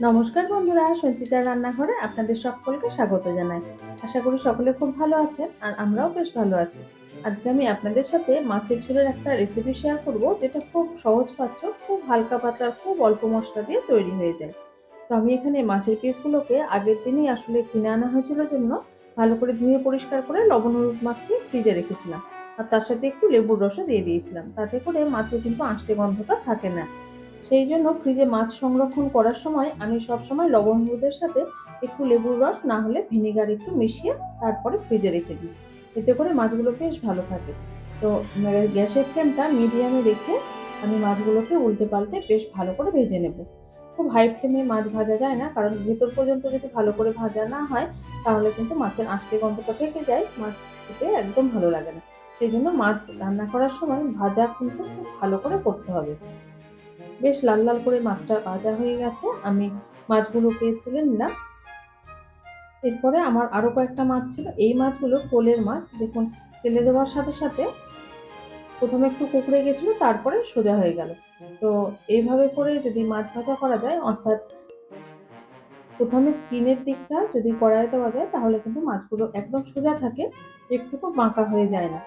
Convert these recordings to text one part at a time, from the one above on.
নমস্কার বন্ধুরা, সঞ্চিতার রান্নাঘরে আপনাদের সকলকে স্বাগত জানাই। আশা করি সকলে খুব ভালো আছেন আর আমরাও বেশ ভালো আছি। আজকে আমি আপনাদের সাথে মাছের ঝোলের একটা রেসিপি শেয়ার করব, যেটা খুব সহজ পাচ্ছ খুব হালকা পাতলা, খুব অল্প মশলা দিয়ে তৈরি হয়ে যায়। তো আমি এখানে মাছের পিসগুলোকে আগের দিনই আসলে কিনে আনা হয়েছিল জন্য ভালো করে ধুয়ে পরিষ্কার করে লবণ হলুদ মাখিয়ে ফ্রিজে রেখেছিলাম। আর তার সাথে একটু লেবুর রসও দিয়ে দিয়েছিলাম। তাতে করে মাছের কিন্তু আঁশটে গন্ধটা থাকে না। সেই জন্য ফ্রিজে মাছ সংরক্ষণ করার সময় আমি সব সময় লবণ হলুদের সাথে একটু লেবুর রস, না হলে ভিনেগার একটু মিশিয়ে তারপরে ফ্রিজে রেখে দিই। এতে করে মাছগুলো বেশ ভালো থাকে। তো গ্যাসের ফ্লেমটা মিডিয়ামে রেখে আমি মাছগুলোকে উল্টে পাল্টে বেশ ভালো করে ভেজে নেব। খুব হাই ফ্লেমে মাছ ভাজা যায় না, কারণ ভেতর পর্যন্ত যদি ভালো করে ভাজা না হয়, তাহলে কিন্তু মাছের আঁশটে গন্ধটা থেকে যায়, মাছ খেতে একদম ভালো লাগে না। সেই জন্য মাছ রান্না করার সময় ভাজা কিন্তু খুব ভালো করে করতে হবে। বেশ লাল লাল করে মাছটা ভাজা হয়ে গেছে। আমি মাছগুলোকে তুলে নিলাম। এরপরে আমার আরও কয়েকটা মাছ ছিল। এই মাছগুলো কোলের মাছ। দেখুন, তেলে দেওয়ার সাথে সাথে প্রথমে একটু কুকড়ে গেছিল, তারপরে সোজা হয়ে গেল। তো এইভাবে করে যদি মাছ ভাজা করা যায়, অর্থাৎ প্রথমে স্কিনের দিকটা যদি কড়াই দেওয়া যায়, তাহলে কিন্তু মাছগুলো একদম সোজা থাকে, একটুকু বাঁকা হয়ে যায় না।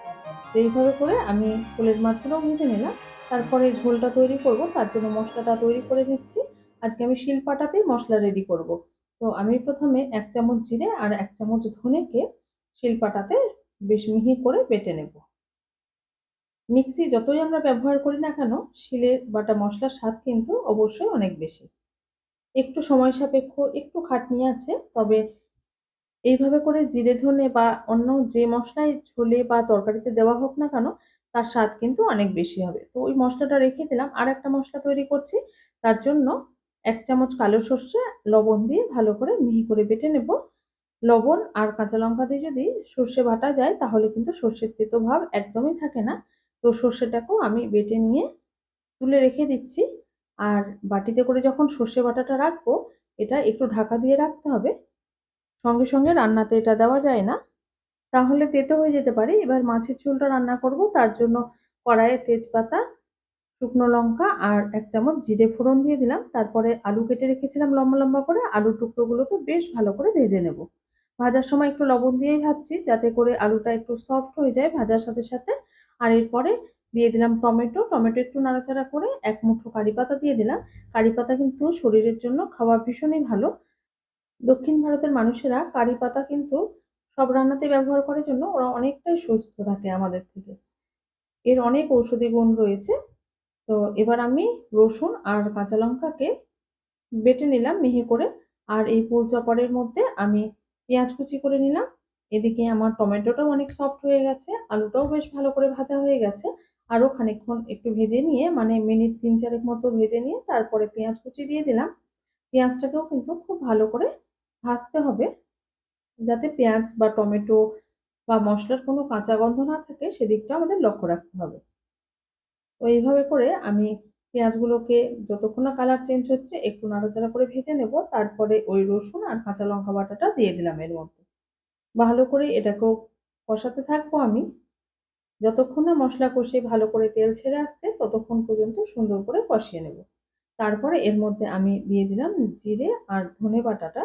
তো এইভাবে করে আমি কোলের মাছগুলো ভেজে নিলাম। তারপরে ঝোলটা তৈরি করব, তার জন্য মশলাটা তৈরি করে নিচ্ছি। আজকে আমি শিলপাটাতেই মশলা রেডি করব। তো আমি প্রথমে এক চামচ জিরে আর এক চামচ ধনেকে শিলপাটাতে বেশ মিহি করে বেটে নেব। মিক্সি যতই আমরা ব্যবহার করি না কেন শিলের বাটা মশলার স্বাদ কিন্তু অবশ্যই অনেক বেশি। একটু সময় সাপেক্ষ, একটু খাটনি আছে, তবে এইভাবে করে জিরে ধনে বা অন্য যে মশলাই ঝোলে বা তরকারিতে দেওয়া হোক না কেন, তার স্বাদ কিন্তু অনেক বেশি হবে। তো ওই মশলাটা রেখে দিলাম। আর একটা মশলা তৈরি করছি, তার জন্য এক চামচ কালো সর্ষে, লবণ দিয়ে ভালো করে মিহি করে বেটে নেব। লবণ আর কাঁচা লঙ্কা দিয়ে যদি সর্ষে বাটা যায়, তাহলে কিন্তু সর্ষের তেতো ভাব একদমই থাকে না। তো সর্ষেটাকেও আমি বেটে নিয়ে তুলে রেখে দিচ্ছি। আর বাটিতে করে যখন সর্ষে বাটাটা রাখব, এটা একটু ঢাকা দিয়ে রাখতে হবে। সঙ্গে সঙ্গে রান্নাতে এটা দেওয়া যায় না। তাহলে তেতো হয়ে যেতে পারে। এবার মাছের ঝোলটা রান্না করব। তার জন্য কড়াইয়ে তেজপাতা, শুকনো লঙ্কা আর এক চামচ জিরে ফোড়ন দিয়ে দিলাম। তারপরে আলু কেটে রেখেছিলাম লম্বা লম্বা করে। আলু টুকরোগুলোকে বেশ ভালো করে ভেজে নেব। ভাজার সময় একটু লবণ দিয়েই ভাজছি, যাতে করে আলুটা একটু সফট হয়ে যায় ভাজার সাথে সাথে। আর এরপরে দিয়ে দিলাম টমেটো। টমেটো একটু নাড়াচাড়া করে এক মুঠো কারি পাতা দিয়ে দিলাম। কারি পাতা কিন্তু শরীরের জন্য খাওয়া ভীষণই ভালো। দক্ষিণ ভারতের মানুষেরা কারি পাতা কিন্তু সব রান্নাতে ব্যবহার করার জন্য ওরা অনেকটাই সুস্থ থাকে আমাদের থেকে। এর অনেক ঔষধি গুণ রয়েছে। তো এবার আমি রসুন আর কাঁচা লঙ্কাকে বেটে নিলাম মিহি করে। আর এই পোল চপারের মধ্যে আমি পেঁয়াজ কুচি করে নিলাম। এদিকে আমার টমেটোটাও অনেক সফট হয়ে গেছে, আলুটাও বেশ ভালো করে ভাজা হয়ে গেছে। আরও খানিকক্ষণ একটু ভেজে নিয়ে মানে মিনিট তিন চারেক মতো ভেজে নিয়ে, তারপরে পেঁয়াজ কুচি দিয়ে দিলাম। পেঁয়াজটাকেও কিন্তু খুব ভালো করে ভাজতে হবে। যাতে পেঁয়াজ বা টমেটো বা মশলার কোনো কাঁচা গন্ধ না থাকে, সেদিকটা আমাদের লক্ষ্য রাখতে হবে। তো এইভাবে করে আমি পেঁয়াজগুলোকে যতক্ষণ না কালার চেঞ্জ হচ্ছে, একটু নাড়াচাড়া করে ভেজে নেব। তারপরে ওই রসুন আর কাঁচা লঙ্কা বাটাটা দিয়ে দিলাম এর মধ্যে। ভালো করে এটাকেও কষাতে থাকব আমি। যতক্ষণ না মশলা কষিয়ে ভালো করে তেল ছেড়ে আসছে, ততক্ষণ পর্যন্ত সুন্দর করে কষিয়ে নেব। তারপরে এর মধ্যে আমি দিয়ে দিলাম জিরে আর ধনে বাটাটা।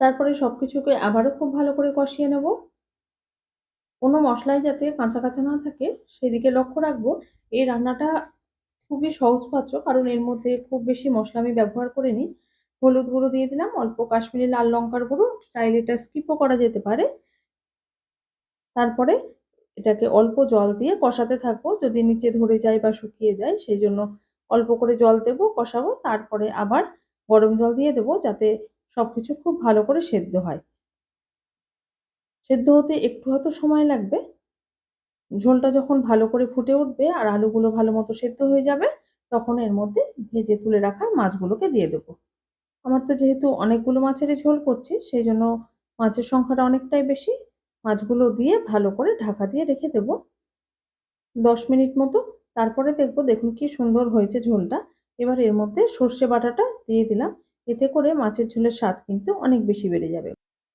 তারপরে সব কিছুকে আবারও খুব ভালো করে কষিয়ে নেব। কোনো মশলাই যাতে কাঁচা কাঁচা না থাকে, সেদিকে লক্ষ্য রাখব। এই রান্নাটা খুবই সহজপাচ্য, কারণ এর মধ্যে খুব বেশি মশলা আমি ব্যবহার করিনি। হলুদ গুঁড়ো দিয়ে দিলাম, অল্প কাশ্মীরি লাল লঙ্কার গুঁড়ো, চাইলে এটা স্কিপও করা যেতে পারে। তারপরে এটাকে অল্প জল দিয়ে কষাতে থাকব, যদি নিচে ধরে যায় বা শুকিয়ে যায়, সেই জন্য অল্প করে জল দেবো, কষাবো, তারপরে আবার গরম জল দিয়ে দেবো, যাতে সব কিছু খুব ভালো করে সেদ্ধ হয়। সেদ্ধ হতে একটু হয়তো সময় লাগবে। ঝোলটা যখন ভালো করে ফুটে উঠবে আর আলুগুলো ভালো মতো সেদ্ধ হয়ে যাবে, তখন এর মধ্যে ভেজে তুলে রাখা মাছগুলোকে দিয়ে দেবো। আমার তো যেহেতু অনেকগুলো মাছেরই ঝোল করছি, সেই জন্য মাছের সংখ্যাটা অনেকটাই বেশি। মাছগুলো দিয়ে ভালো করে ঢাকা দিয়ে রেখে দেব। দশ মিনিট মতো। তারপরে দেখব, দেখুন কি সুন্দর হয়েছে ঝোলটা। এবার এর মধ্যে সর্ষে বাটাটা দিয়ে দিলাম। এতে করে মাছের ঝোলের স্বাদ কিন্তু অনেক বেশি বেড়ে যাবে।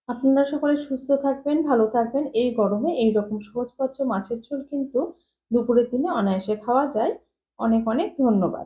আপনারা সকলে সুস্থ থাকবেন, ভালো থাকবেন। এই গরমে এই রকম সহজপাচ্য মাছের ঝোল কিন্তু দুপুরের দিনে অনায়াসে খাওয়া যায়। অনেক অনেক ধন্যবাদ।